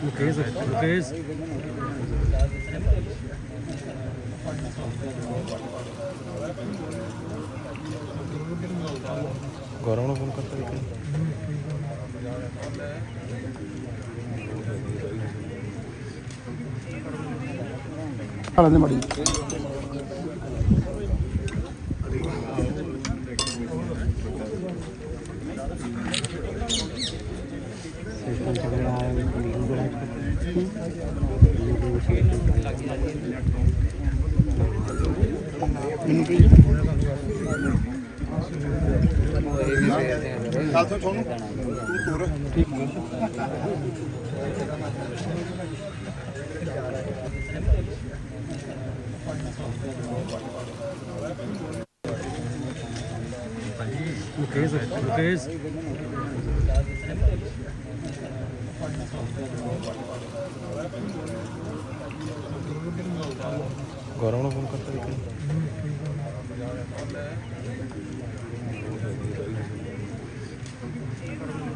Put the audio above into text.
ਮੁਕੇਸ਼ ਮੁਕੇਸ਼ ਗੌਰਵ ਨੂੰ ਫੋਨ ਕਰਤਾ ਇੱਕ ਹਾਲਾਂ ਦੇ ਮੜੀ ਸਿਸਟਮ ਤੁਹਾਨੂੰ ਤੂੰ ਤੁਰ ਮੁਕੇਸ਼ ਮੁਕੇਸ਼ ਗੌਰਵ ਨੂੰ ਫੋਨ ਕਰਤਾ ਇੱਕ